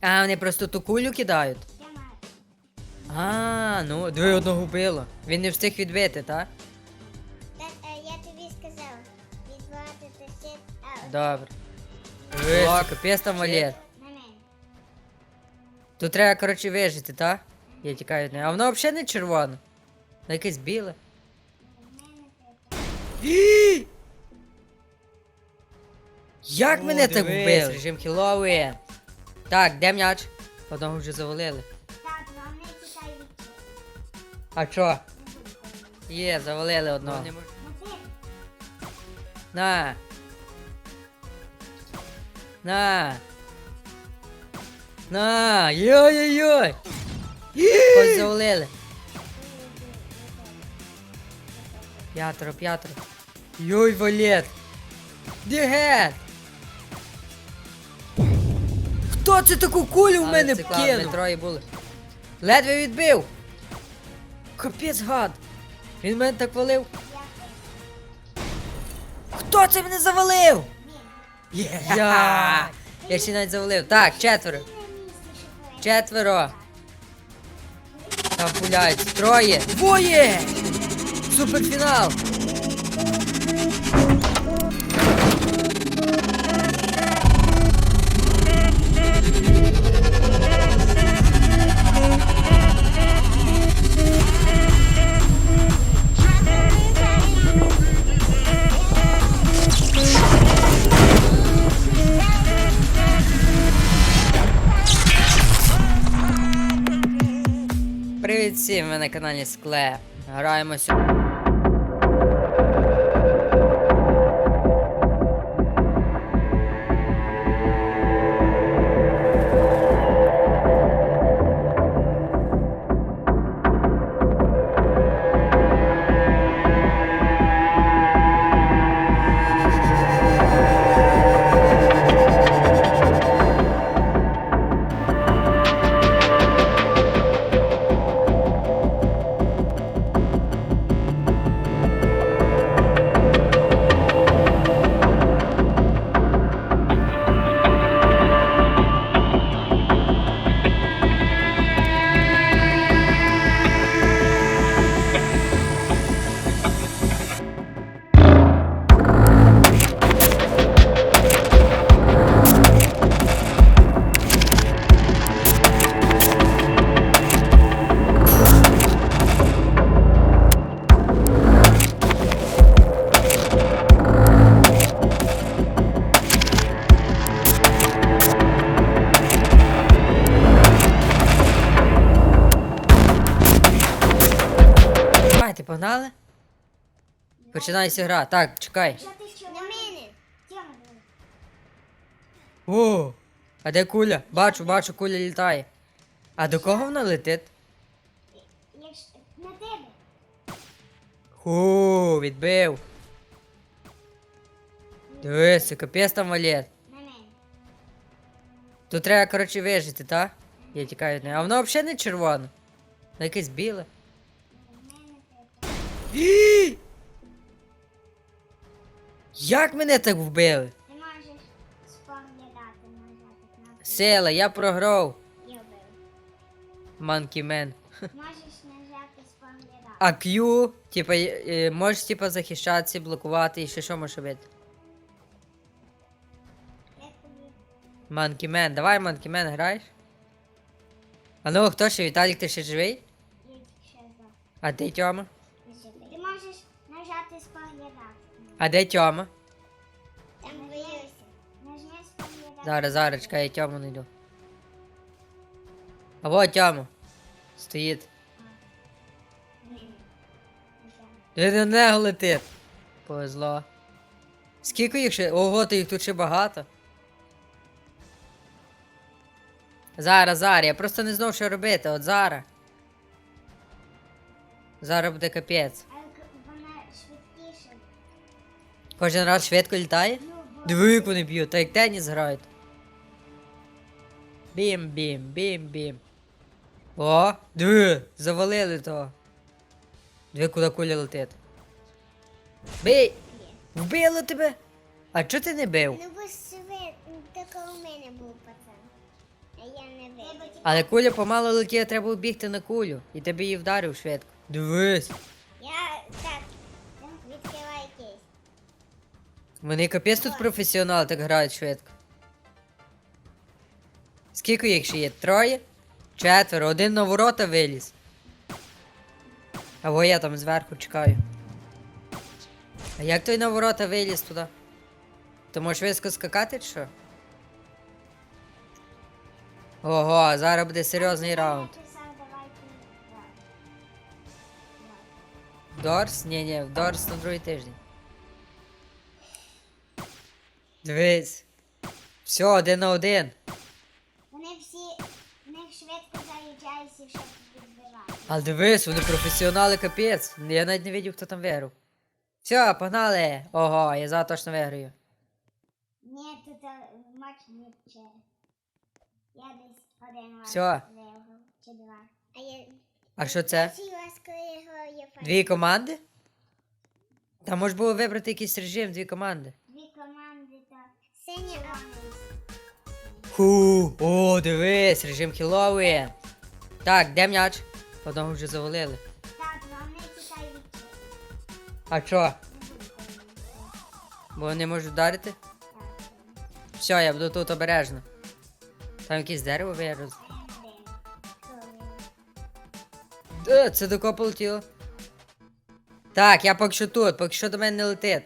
А, вони просто ту кулю кидають. Я. А, ну, диви одного вбило. Він не встиг відбити, так? Та, е, я тобі сказав. Відвати та сіт. А, от Добре. Дивись, капець там валет. на мене. Тут треба, коротше, вижити, так? Я тікаю від неї. А воно взагалі не червоне. Воно якесь біле. Як мене так вбили? Режим Хіллоуін. Так, де м'яч? Одного вже завалили. Так, головне кидай А чо? Є, завалили одного. На. На. На. На. Йой-йой-йой. Ось завалили. П'ятеро, п'ятеро. Йой, валет. Де Хто це таку кулю в мене вкинув? Ми троє були. Ледве відбив. Капець гад. Він мене так валив. Хто це мене завалив? Я! Я ще навіть завалив. Так, четверо. Четверо. Там пуляють. Троє. Двоє! Суперфінал! Всім, ви на каналі Скле. Граємо Починається гра. Так, чекай. На мене. О, а де куля? Бачу, бачу, куля літає. А до кого вона летить? На тебе. Ху, відбив. Дивися, капець там валет. Тут треба, коротше, вижити, так? Я тікаю від неї. А воно взагалі не червоне. Воно якесь біле. Як мене так вбили? Ти можеш споглядати, нажати кнопку. Сила, я програв. І вбив. Monkey Man. Можеш нажати споглядати. А Q, типа, е, е, можеш типа захищатися, блокувати і ще що можеш робити? Як тобі? Monkey Man, давай Monkey Man граєш? А ну, хто ще? Віталік, ти ще живий? Що за. А де Тьома? Можеш нажати споглядати. А де Тьома? Там. Нажми споглядати. Зараз, зараз, чекай, я Тьому знайду. А вот Тьому. Стоїть. Він на нього летить. Повезло. Скільки їх ще? Ого, то їх тут ще багато. Зараз, зараз, я просто не знав, що робити, от зараз. Зараз буде капець. Кожен раз швидко літає? Ну, Диви, як вони б'ють, та як теніс грають. Бім, бім, бім, бім. О, диви, завалили того. Диви, куди куля летить. Бий! Вбило тебе! А чого ти не бив? Ну бо свет, такого у мене був пацан. А я не вийду. Але куля помало летіла, треба бігти на кулю. І тебе її вдарив швидко. Дивись. Вони капець тут професіонали так грають швидко. Скільки їх ще є? Троє? Четверо, один на ворота виліз. Або я там зверху чекаю. А як той на ворота виліз туди? То можеш швидко скакати чи що? Ого, зараз буде серйозний раунд. Дорс? Ні, ні, Дорс на другий тиждень. Дивись. Все, один на один. Вони всі, в них швидко заїжджають і щоб відбивати. Але дивись, вони професіонали капець. Я навіть не бачив, хто там виграв. Все, погнали. Ого, я зараз точно виграю. Ні, тут е, матч не ще. Я десь один раз Всьо. виграв, чи два. А я А що це? Дві команди? Там можна було вибрати якийсь режим. Дві команди синя, Ху, о, дивись, режим Хіллоуін. Так, де м'яч? Одного вже завалили. так, вони чекай від А що? Бо вони можуть вдарити? Все, я буду тут обережно. Там якесь дерево вирос. Е, Це до полетіло? Так, я поки що тут, поки що до мене не летить.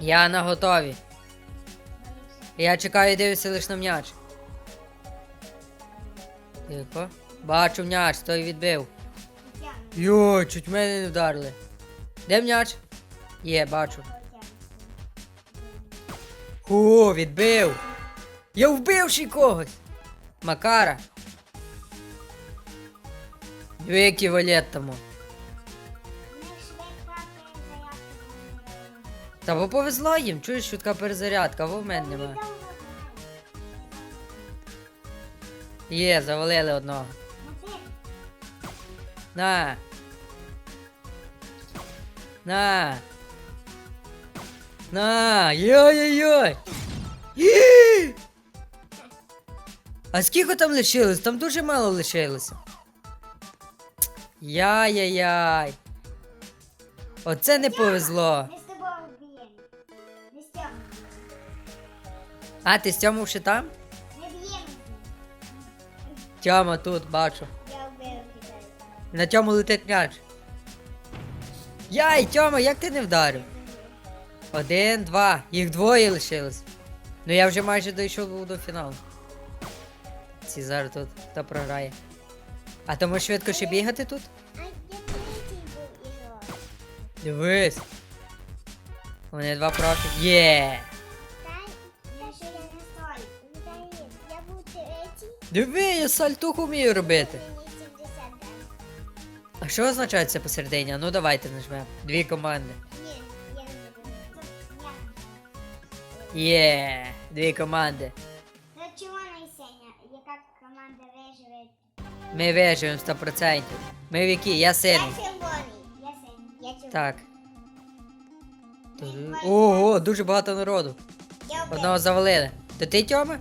Я на готові. Я чекаю і дивлюся лише на м'яч. Тихо. Бачу м'яч, той відбив. Йой, чуть мене не вдарили. Де м'яч? Є, бачу. О, відбив. Я вбив ще когось. Макара. Диви, який валет тому. Та бо повезло їм, чуєш, швидка перезарядка, во в мене немає. Є, завалили одного. На. На. На. Йой-йой-йой. А скільки там лишилось? Там дуже мало лишилося. Яй-яй-яй. Оце не повезло. А, ти з Тьому ще там? Тьома тут, бачу. На Тьому летить м'яч. Яй, Тьома, як ти не вдарив? Один, два. Їх двоє лишилось. Ну я вже майже дійшов до фіналу. Ці зараз тут хто програє. А то можеш швидко ще бігати тут? Дивись. Вони два профі. Є! Ще я. Диви, я сальтуху вмію робити. Мені 70 дав. А що означає це посередині? Ну давайте нажмемо. Дві команди. Ні, я не буду. Є! Дві команди. Ми виживемо 100%. Ми в якій? Я сильний. Я червоний. Я синій. Я червоний. Так. Ого, дуже багато народу. Одного завалили. То ти Тьома?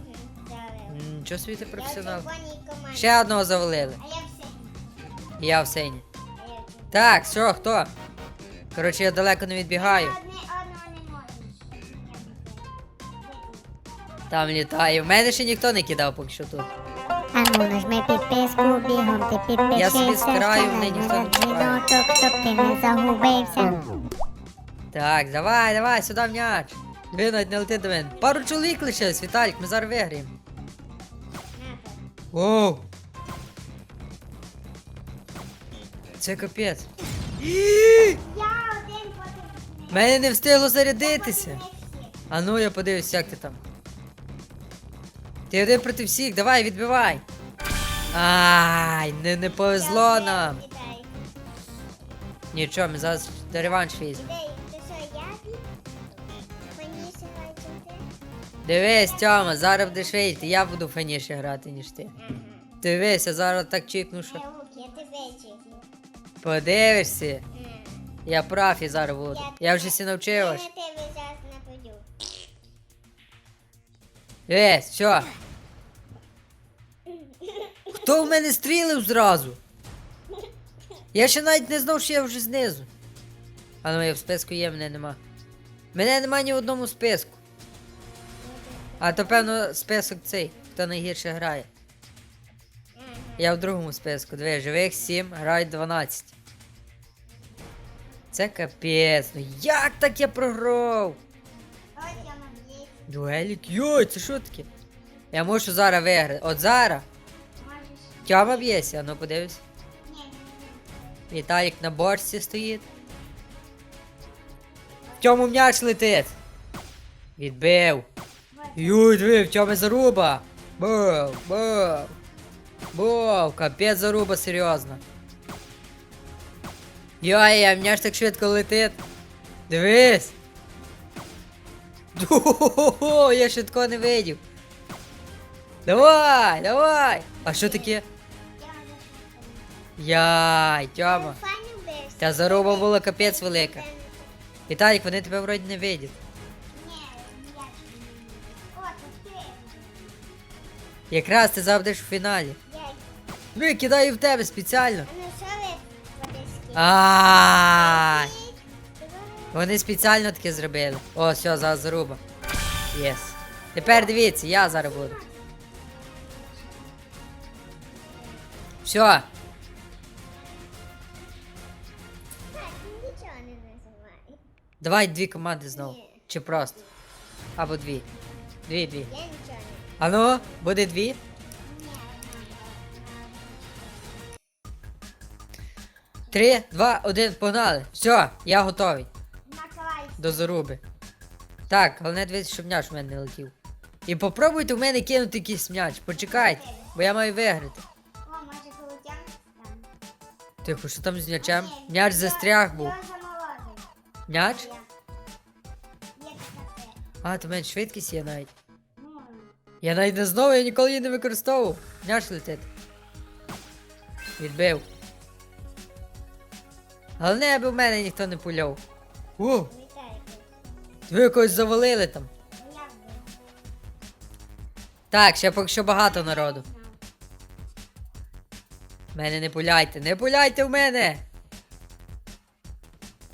Нічого собі ти професіонал. Ще одного завалили. А я в я сині. Я в червоній. Так, що, хто? Коротше, я далеко не відбігаю. Одне одного не можеш. Там літаю. В мене ще ніхто не кидав поки що тут. А ну нажми підписку, бігом ти підпишися. Я собі з краю, мене ніхто не Ставай щоб ти не загубився. Так, давай, давай, сюди м'яч. Диви, навіть не лети до мене. Пару чоловік лишилось, Віталік, ми зараз виграємо. Воу. Це капець. Мене не встигло зарядитися. А ну я подивлюсь, як ти там. Ти один проти всіх, давай, відбивай. Ай, не, не повезло нам. Нічого, ми зараз до реванш візьмемо. Дивись, Тьома, зараз будеш вийти, я буду фаніше грати, ніж ти. Дивись, я зараз так чікну, що. Я я ти вичив. Подивишся. Я профі зараз буду. Я вже всі Я навчилась. на тебе зараз. Дивись, все. Хто в мене стрілив зразу? Я ще навіть не знав, що я вже знизу. А ну я в списку є, мене нема. Мене нема ні в одному списку. А то певно список цей, хто найгірше грає. Я в другому списку. Диви, живих 7, грають 12. Це капець. Ну як так я програв? Дуелік, йой, це що таке? Я мушу зараз виграти. От зараз. Тьома б'ється, ну подивись. Віталік на борщі стоїть. Тьому м'яч летить. Відбив. Юй, диви, в Тьоми заруба. Бов, бов. Бов, капець заруба, серйозно. Йой, а м'яч так швидко летить. Дивись. Ду-ху-ху-ху, я такого не видів. Давай, давай. А що таке? Яй, Тьома. Та заруба була капець велика. Віталік, вони тебе вроді не видять. Якраз ти завжди в фіналі. Ну і кидаю в тебе спеціально. Ну? Ай! Вони спеціально таке зробили. О, все, зараз заруба. Єс. Тепер дивіться, я зараз буду. Все, давай дві команди знову. Чи просто? Або дві. Дві, дві. Я нічого не. А ну, буде дві? Три, два, один, погнали. Все, я готовий. До заруби. Так, головне дивитися, щоб м'яч в мене не летів. І попробуйте в мене кинути якийсь м'яч. Почекайте, бо я маю виграти. О, може. Тихо, що там з м'ячем? М'яч застряг був. М'яч? А, то в мене швидкість є навіть. Я навіть не знову, я ніколи її не використовував. М'яч летить. Відбив. Головне, аби в мене ніхто не пуляв. О, ви якось завалили там. Так, ще поки що багато народу. Мене не пуляйте, не пуляйте в мене.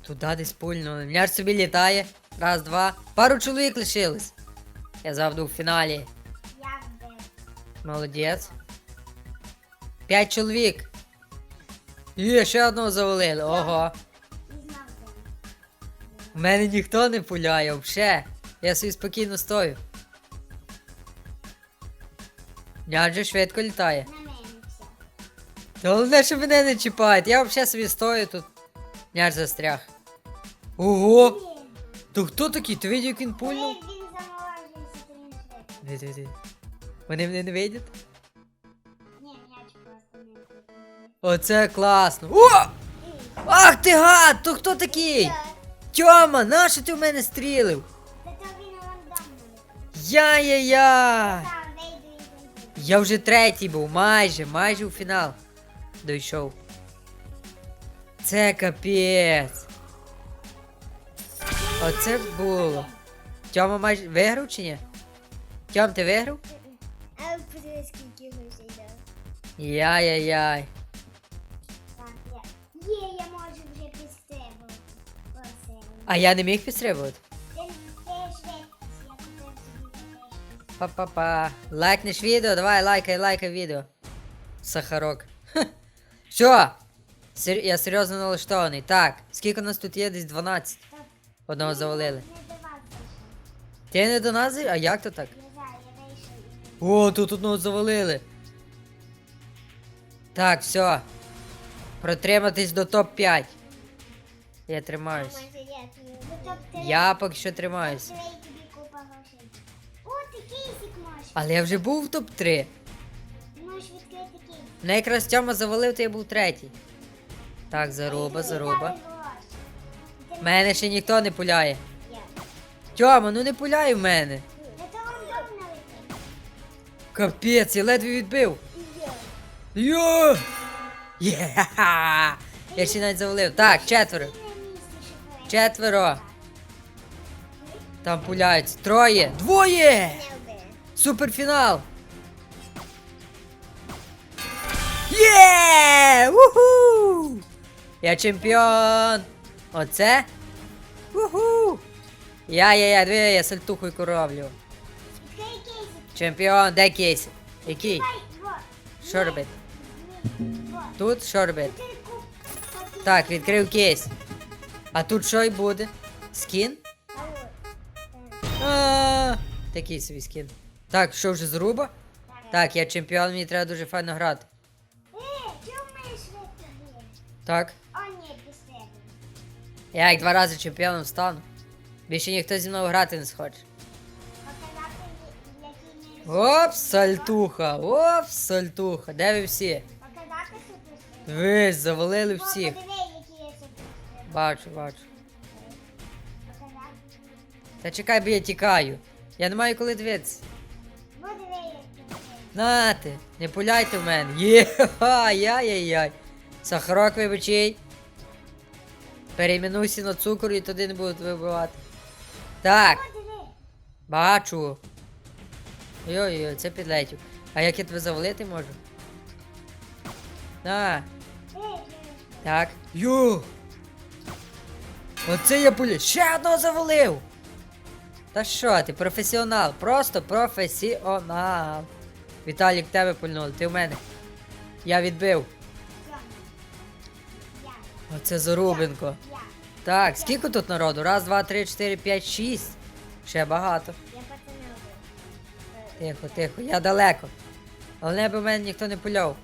Туди десь пульнули. М'яч собі літає. Раз, два. Пару чоловік лишилось. Я завжди в фіналі. Молодець. П'ять чоловік. Є, ще одного завалили. Ого. У мене ніхто не пуляє, взагалі. Я собі спокійно стою. М'яч же швидко літає. Та Головне, що мене не чіпають. Я взагалі собі стою тут. М'яч застряг. Ого! То хто такий? Ти видів, як він пульнув? Диви, диви, диви. Вони мене не видять? Ні, м'яч просто не. Оце класно. О! Ах ти гад! То хто такий? Тьома, нащо ти в мене стрілив? Яй-яй-яй! Вийду. Я вже третій був, майже, майже у фінал. Дійшов. Це капець. Оце було. Тьома майже виграв чи ні? Тьом, ти виграв? Яй-яй-яй. Так, я. Є, я можу вже підстрибувати. А я не міг підстрибувати? Па-па-па. Лайкнеш відео, давай лайкай, лайкай відео. Сахарок. Все. Сер... Я серйозно налаштований. Так, скільки нас тут є? Десь 12. Так. Одного завалили. Ти не до нас? А як то так? О, тут одного завалили. Так, все. Протриматись до топ-5. Я тримаюсь. Я поки що тримаюсь. О, ти кейсик можеш. Але я вже був в топ-3. Можеш відкрити кейсик. Мене якраз Тьома завалив, то я був третій. Так, заруба, заруба. Мене ще ніхто не пуляє. Тьома, ну не пуляй в мене. Капець, я ледве відбив. І. Йо! Є! Я ще навіть завалив. Так, четверо. Четверо. Там пуляються. Троє. Двоє! Суперфінал! Є! Уху! Я чемпіон! Оце? Уху! Я, я, я, диви, я сальтухою коровлю. Відкрий. Чемпіон, де кейс? Який? Що робити? Тут що робити? Так, відкрив кейс. А тут що й буде? Скін? А Такий собі скін. Так, що вже зруба? Так, я чемпіон, мені треба дуже файно грати. Так. Я як два рази чемпіоном стану. Більше ніхто зі мною грати не схоче. Оп, сальтуха, оп, сальтуха. Де ви всі? Ви завалили всіх. Бачу, бачу. Та чекай, бо я тікаю. Я не маю коли дивитися. Подиви. Нате, не пуляйте в мене. Єха, яй-яй-яй. Сахарок вибачий. Перейменуйся на цукор і туди не будуть вибивати. Так, бачу. Ой-ой-ой, це підлетів. А як я тебе завалити можу? На, дивись. Так. Ю. Оце я пуля. Ще одного завалив. Та що ти, професіонал, просто професіонал. Віталік, тебе пульнули, ти в мене. Я відбив. Оце Зарубенко. Я. Так, скільки тут народу? Раз, два, три, чотири, п'ять, шість. Ще багато. Тихо, тихо, я далеко. Головне, бо в мене ніхто не пуляв.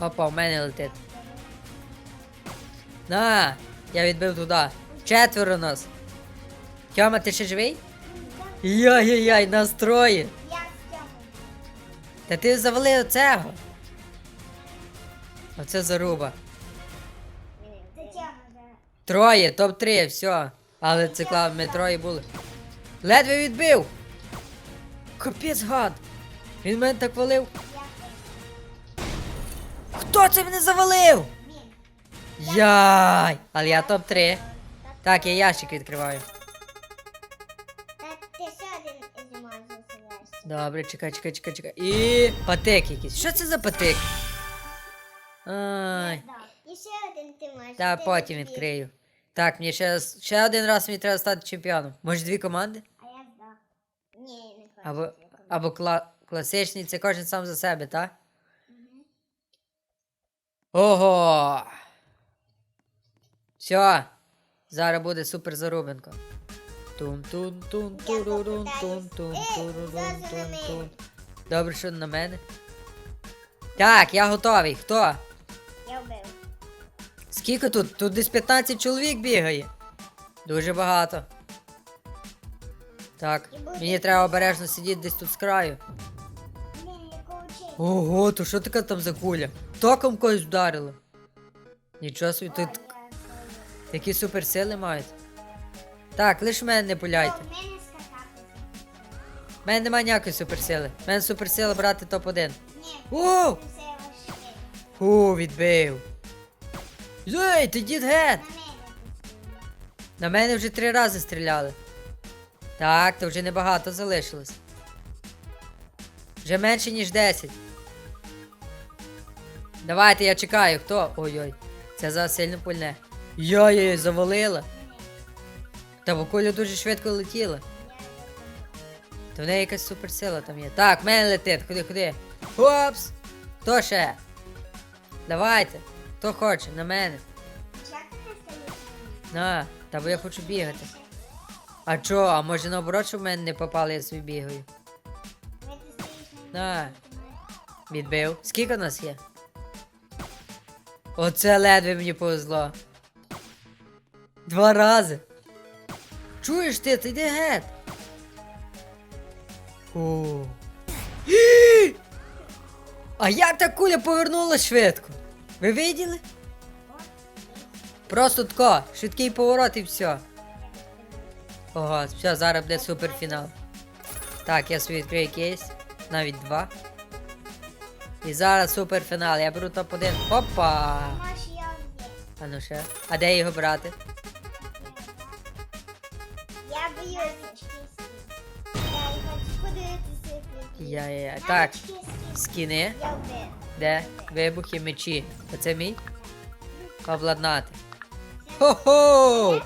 Опа, в мене летить. На! Я відбив туди. Четверо нас. Тьома, ти ще живий? Яй-яй-яй, настрої. Я з. Та ти завалив цього. Оце заруба. Троє, топ-3, все. Але це клав, ми троє були. Ледве відбив. Капець гад. Він мене так валив. Хто це мене завалив? Яй! Але я топ-3. Так, я ящик відкриваю. Та ти ще один засилаєшся. Добре, чекай, чекай, чекай, чекай. І патик якийсь. Що це за патик? Ай. І ще один ти маєш. Та потім відкрию. Так, мені ще, ще один раз мені треба стати чемпіоном. Може дві команди? А я здав. Ні, не хочу. Або, або кла, класичний, це кожен сам за себе, так? Ого! Все. Зараз буде супер зарубинка. тун тун тун турурун тун тун турурун тун тун Добре, що на мене. Так, я готовий. Хто? Я вбив. Скільки тут? Тут десь 15 чоловік бігає. Дуже багато. Так, мені треба обережно сидіти десь тут з краю. Ого, то що таке там за куля? Током когось вдарило. Нічого собі, тут такі суперсили мають. Так, лиш мене не пуляйте. В мене скакати. У мене немає ніякої суперсили. У мене суперсила брати топ-1. Ні, О! це все важке. Фу, відбив. Ей, ти дід гет! На мене вже три рази стріляли. Так, то вже небагато залишилось. Вже менше, ніж 10. Давайте, я чекаю, хто? Ой-ой, це за сильно пульне. Йой, завалила. Та бо куля дуже швидко летіла. То в неї якась суперсила там є. Так, в мене летить, ходи, ходи. Хопс! Хто ще? Давайте. Хто хоче, на мене. На, та бо я хочу бігати. А чо, а може наоборот, щоб в мене не попали, я собі бігаю. На відбив. Скільки нас є? Оце ледве мені повезло. Два рази. Чуєш ти, ти йди геть. О. А як та куля повернула швидко? Ви виділи? Просто тако, швидкий поворот і все. Ого, все, зараз буде суперфінал. Так, я собі відкрию кейс. Навіть два. І зараз суперфінал. Я беру топ-1. Опа! Можеш я. А ну ще. А де його брати? Я боюся чистити. Я-я-я. Так, Мамочки, скіни. Я вбив. Де? Вибухи, мечі. Оце мій? Обладнати. Хо-хо!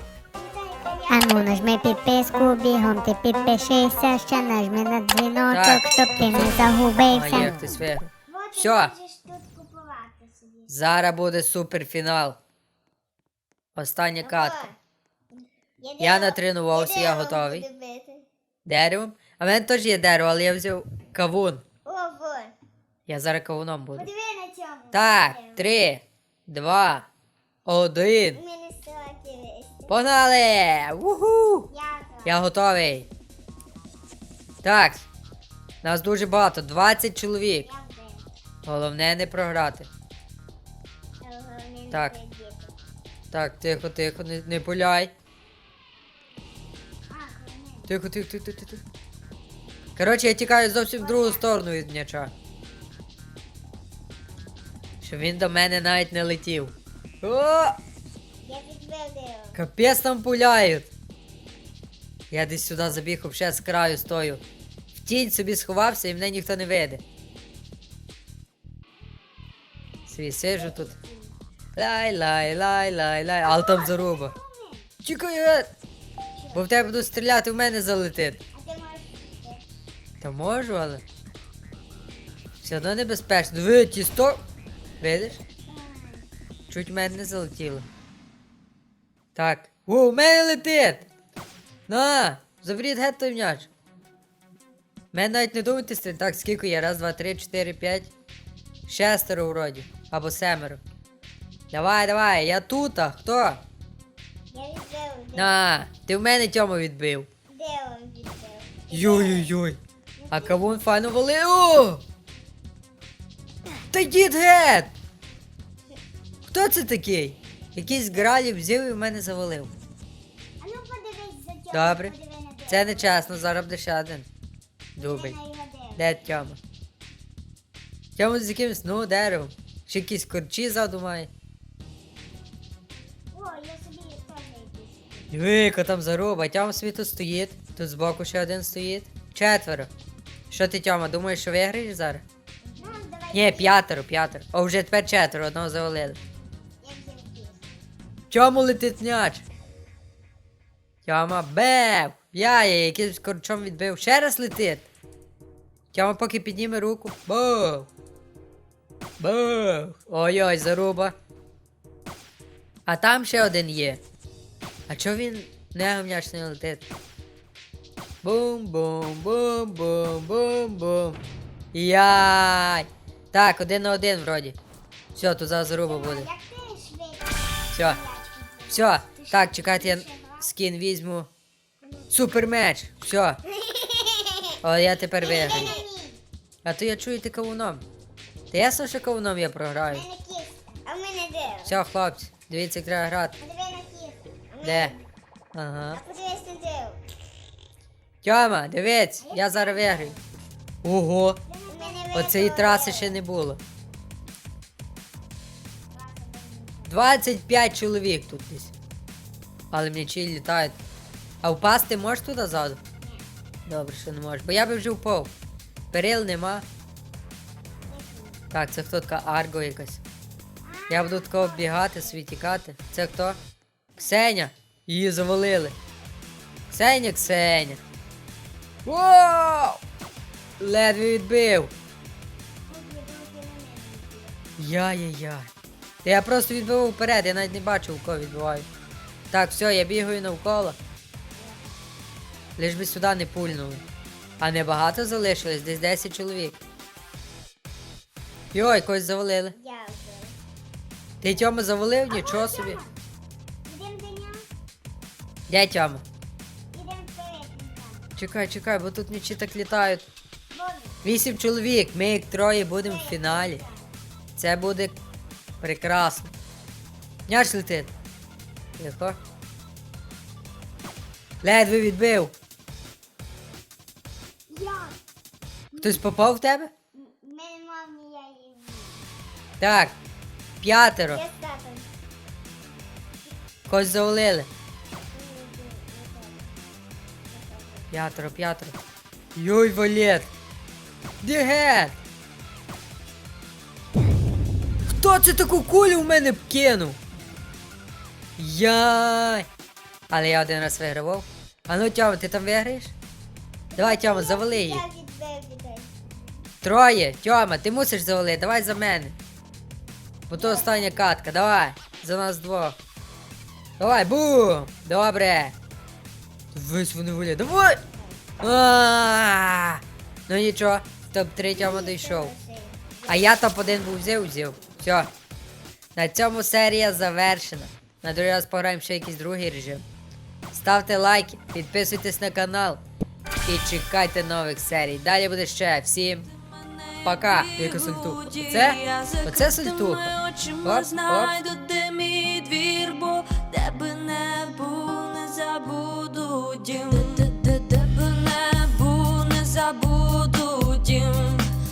А ну нажми підписку, бігом ти підпишися, ще нажми на дзвіночок, Так. щоб ти не загубився. А хтось виграв. Вот ти Всьо. можеш тут купувати собі. Зараз буде суперфінал. Остання катка. Я, натренувався, я готовий. Деревом. А в мене теж є дерево, але я взяв кавун. Я зараз кавуном буду. Подиви на цьому. Так, дерево. три, два, один. У мене стаки вести. Погнали! Уху! Я. Я готовий. Так. Нас дуже багато, 20 чоловік. Я. Головне не програти. Головне не Так. Так, тихо, тихо, не, не пуляй. Тихо, тихо, тихо, тихо, тихо. Коротше, я тікаю зовсім в другу сторону від м'яча. Щоб він до мене навіть не летів. О! Я. Капець там пуляють. Я десь сюди забіг, взагалі з краю стою. В тінь собі сховався і мене ніхто не виде. Свій сижу тут. Лай, лай, лай, лай, лай. Але там заруба. Чекай, е! Бо в тебе буду стріляти, в мене залетить. Та можу, але. Все одно небезпечно. Диви, тісто. Видиш? Чуть в мене не залетіло. Так. О, у мене летить! На! Заберіть геть той м'яч. Мене навіть не думайте стріляти. Так, скільки є? Раз, два, три, чотири, п'ять. Шестеро вроді. Або семеро. Давай, давай, я тут, а хто? Я відбив. На, ти в мене тьому відбив. Дерево відбив. Йой-йой-йой. А кавун файно валив. О! Та йдіть гет! Хто це такий? Якийсь гралів взяв і в мене завалив. А ну подивись за цього. Добре. подиви на. Це не чесно, зараз буде ще один. На. Де Тьома? Тьома з якимось, ну, деревом. Ще якісь корчі ззаду має. О, я собі теж якийсь. Вика там заруба, Тьома собі тут стоїть. Тут збоку ще один стоїть. Четверо. Що ти, Тьома, думаєш, що виграєш зараз? Ну, давай. Ні, п'ятеро, п'ятеро. О, вже тепер четверо, одного завалили. Я взяв кіс. Чому летить м'яч? Тьома, бев! Я є, якийсь корчом відбив. Ще раз летить. Тьома поки підніме руку. Бов! Бов! Ой-ой, заруба. А там ще один є. А чого він не не летить? Бум-бум-бум-бум-бум-бум. Яй! Так, один на один вроді. Все, тут зараз заруба буде. Все. Все, так, чекайте, я скін візьму. Супер меч. Все. О, я тепер виграю. А то я чую ти кавуном. Та ясно, що кавуном я програю. У мене кіс. А в мене дерево. Все, хлопці, дивіться, як треба грати. Подиви на кіс. У мене- Де? А Ага. подивись на дерево. Тьома, дивись, я зараз виграю. Ого, У мене оцеї траси дерево. ще не було. 25 чоловік тут десь. Але м'ячі літають. А впасти можеш туди ззаду? Добре, що не можеш. Бо я би вже впав. Перил нема. Так, це хто така Арго якась. Я буду такого бігати, собі тікати. Це хто? Ксеня! Її завалили. Ксеня, Ксеня. Вау! Ледве відбив. Яй-яй-яй. Та я просто відбивав вперед, я навіть не бачив, кого відбиваю. Так, все, я бігаю навколо. Лиш би сюди не пульнули. А небагато залишилось, десь 10 чоловік. Йой, когось завалили. Я вбив. Ти Тьома завалив? Нічого собі. Ідем до нього. Де Тьома? Ідем вперед. Чекай, чекай, бо тут м'ячі так літають. Вісім чоловік, ми як троє будемо в фіналі. Це буде прекрасно. М'яч летить. Тихо. Ледве відбив. Я. Хтось попав в тебе? Так. П'ятеро. Я татом. Когось завалили. П'ятеро, п'ятеро. Йой, валет. Діге! Хто це таку кулю в мене кинув? Яй! Але я один раз вигравав. А ну Тьома, ти там виграєш? Давай, Тьома, завали її. Троє, Тьома, ти мусиш завалити, давай за мене. Бо остання катка, давай. За нас двох. Давай, бум! Добре. Весь вони валять, давай! А! Ну нічого, топ-3 Тьома дійшов. А я топ-1 був взяв, взяв. Все. На цьому серія завершена. На другий раз пограємо ще якийсь другий режим. Ставте лайки, підписуйтесь на канал і чекайте нових серій. Далі буде ще. Всім пока. Яка сальтуха? Оце? Оце сальтуха. Оп, оп. Знайду, де мій двір, бо де би не був, не забуду дім. Де, де, де, де би не був, не забуду дім.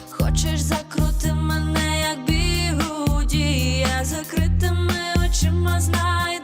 Хочеш закрути мене, як бігуді, я закритими очима знайду.